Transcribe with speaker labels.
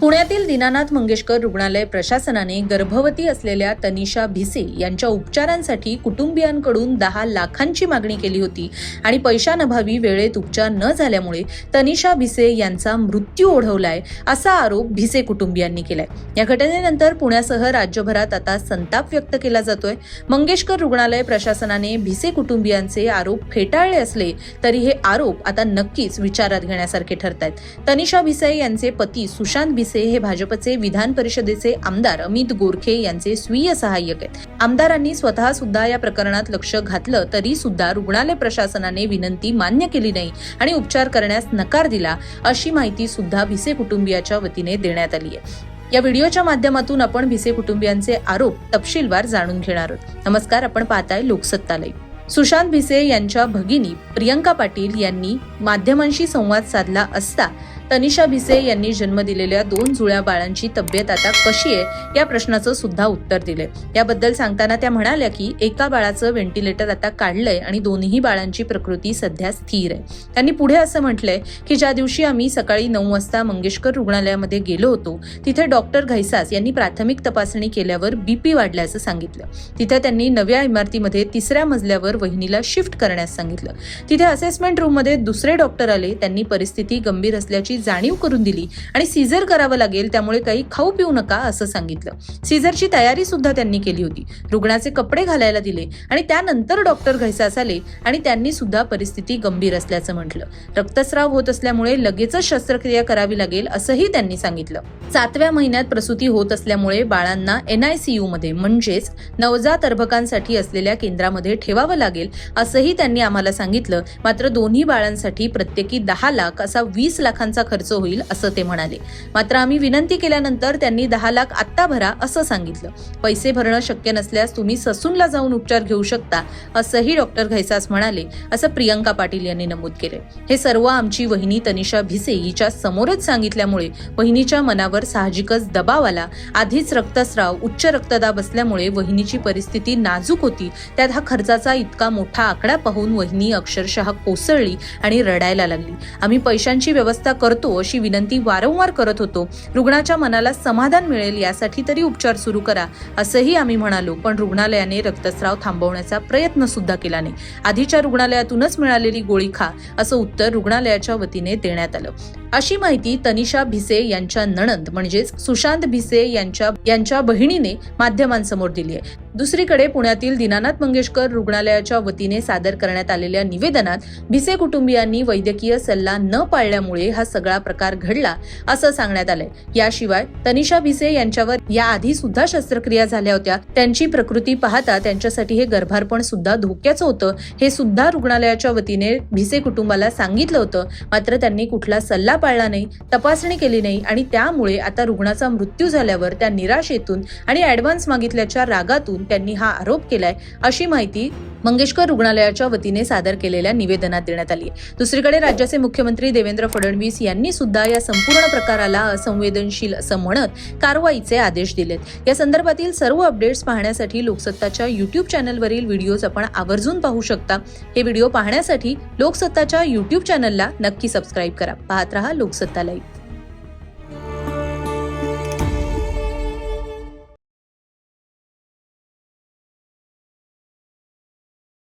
Speaker 1: पुण्यातील दीनानाथ मंगेशकर रुग्णालय प्रशासनाने गर्भवती असलेल्या तनिषा भिसे यांच्या उपचारांसाठी कुटुंबियांकडून दहा लाखांची मागणी केली होती आणि पैशानभावी वेळेत उपचार न झाल्यामुळे तनिषा भिसे यांचा मृत्यू ओढवलाय असा आरोप भिसे कुटुंबियांनी केलाय. या घटनेनंतर पुण्यासह राज्यभरात आता संताप व्यक्त केला जातोय. मंगेशकर रुग्णालय प्रशासनाने भिसे कुटुंबियांचे आरोप फेटाळले असले तरी हे आरोप आता नक्कीच विचारात घेण्यासारखे ठरत आहेत तनिषा भिसे यांचे पती सुशांत भिसे हे भाजपचे विधान परिषदेचे आमदार अमित गोरखे यांचे स्वीय सहाय्यक आहेत. आमदारांनी स्वतः सुद्धा या प्रकरणात लक्ष घातलं तरी सुद्धा रुग्णालय प्रशासनाने विनंती मान्य केली नाही आणि उपचार करण्यास नकार दिला अशी माहिती सुद्धा भिसे कुटुंबियाच्या वतीने देण्यात आली आहे. या व्हिडिओच्या माध्यमातून आपण भिसे कुटुंबियांचे आरोप तपशीलवार जाणून घेणार आहोत. नमस्कार आपण पाहताय लोकसत्तालय. सुशांत भिसे यांच्या भगिनी प्रियंका पाटील यांनी माध्यमांशी संवाद साधला असता तनिषा भिसे यांनी जन्म दिलेल्या दोन जुळ्या बाळांची तब्येत आता कशी आहे या प्रश्नाचं सुद्धा उत्तर दिले याबद्दल सांगताना त्या म्हणाल्या की एका बाळाचं व्हेंटिलेटर आता काढलंय आणि दोन्ही बाळांची प्रकृती सध्या स्थिर आहे. त्यांनी पुढे असं म्हटलंय की ज्या दिवशी आम्ही सकाळी नऊ वाजता मंगेशकर रुग्णालयामध्ये गेलो होतो तिथे डॉक्टर घैसास यांनी प्राथमिक तपासणी केल्यावर बीपी वाढल्याचं सांगितलं. तिथे त्यांनी नव्या इमारतीमध्ये तिसऱ्या मजल्यावर वहिनीला शिफ्ट करण्यास सांगितलं. तिथे असेसमेंट रूममध्ये दुसरे डॉक्टर आले त्यांनी परिस्थिती गंभीर असल्याची जाणीव करून दिली आणि सीझर करावं लागेल त्यामुळे काही खाऊ पिऊ नका असं सांगितलं. सीझरची तयारी सुद्धा त्यांनी केली होती. रुग्णाचे कपडे घालायला दिले आणि त्यानंतर डॉक्टर घैसास आले आणि त्यांनी सुद्धा परिस्थिती गंभीर असल्याचं म्हटलं. रक्तस्राव होत असल्यामुळे लगेचच शस्त्रक्रिया करावी लागेल असंही त्यांनी सांगितलं. सातव्या महिन्यात प्रसूती होत असल्यामुळे बाळांना एनआयसीयू मध्ये म्हणजेच नवजात अर्भकांसाठी असलेल्या केंद्रामध्ये ठेवावं लागेल असंही त्यांनी आम्हाला सांगितलं. मात्र दोन्ही बाळांसाठी प्रत्येकी दहा लाख असा वीस लाखांचा खर्च होईल असं ते म्हणाले. मात्र आम्ही विनंती केल्यानंतर त्यांनी दहा लाख आत्ता भरा असं सांगितलं. पैसे भरणं शक्य नसल्यास तुम्ही ससूनला जाऊन उपचार घेऊ शकता असंही डॉक्टर घैसास म्हणाले असं प्रियंका पाटील यांनी नमूद केले. हे सर्व आमची वहिनी तनिषा भिसे हिच्या समोरच सांगितल्यामुळे वहिनीच्या मनावर साहजिकच दबाव आला. आधीच रक्तस्राव उच्च रक्तदाब असल्यामुळे वहिनीची परिस्थिती नाजूक होती. त्यात हा खर्चाचा इतका मोठा आकडा पाहून वहिनी अक्षरशः कोसळली आणि रडायला लागली. आम्ही पैशांची व्यवस्था करतो अशी विनंती वारंवार करत होतो. रुग्णाच्या मनाला समाधान मिळेल यासाठी तरी उपचार सुरू करा असंही आम्ही म्हणालो. पण रुग्णालयाने रक्तस्राव थांबवण्याचा प्रयत्न सुद्धा केला नाही. आधीच्या रुग्णालयातूनच मिळालेली गोळी खा असं उत्तर रुग्णालयाच्या वतीने देण्यात आलं. अशी माहिती तनिषा भिसे यांच्या नणंद म्हणजेच सुशांत भिसे यांच्या यांच्या बहिणीने माध्यमांसमोर दिली आहे. दुसरीकडे पुण्यातील दीनानाथ मंगेशकर रुग्णालयाच्या वतीने सादर करण्यात आलेल्या निवेदनात भिसे कुटुंबियांनी वैद्यकीय सल्ला न पाळल्यामुळे हा सगळा प्रकार घडला असं सांगण्यात आलंय. याशिवाय तनिषा भिसे यांच्यावर याआधी सुद्धा शस्त्रक्रिया झाल्या होत्या. त्यांची प्रकृती पाहता त्यांच्यासाठी हे गर्भारपण सुद्धा धोक्याचं होतं. हे सुद्धा रुग्णालयाच्या वतीने भिसे कुटुंबाला सांगितलं होतं. मात्र त्यांनी कुठला सल्ला पाळला नाही तपासणी केली नाही आणि त्यामुळे आता रुग्णाचा मृत्यू झाल्यावर त्या निराशेतून आणि ऍडव्हान्स मागितल्याच्या रागातून त्यांनी हा आरोप केलाय अशी माहिती मंगेशकर रुग्णालयाच्या वतीने सादर केलेल्या निवेदनात देण्यात आली आहे. दुसरीकडे राज्याचे मुख्यमंत्री देवेंद्र फडणवीस यांनी सुद्धा या संपूर्ण प्रकाराला असंवेदनशील असं म्हणत कारवाईचे आदेश दिलेत. या संदर्भातील सर्व अपडेट्स पाहण्यासाठी लोकसत्ताच्या युट्यूब चॅनलवरील व्हिडिओज आपण आवर्जून पाहू शकता. हे व्हिडिओ पाहण्यासाठी लोकसत्ताच्या युट्यूब चॅनलला नक्की सबस्क्राईब करा. पाहत रहा लोकसत्ता लाईव्ह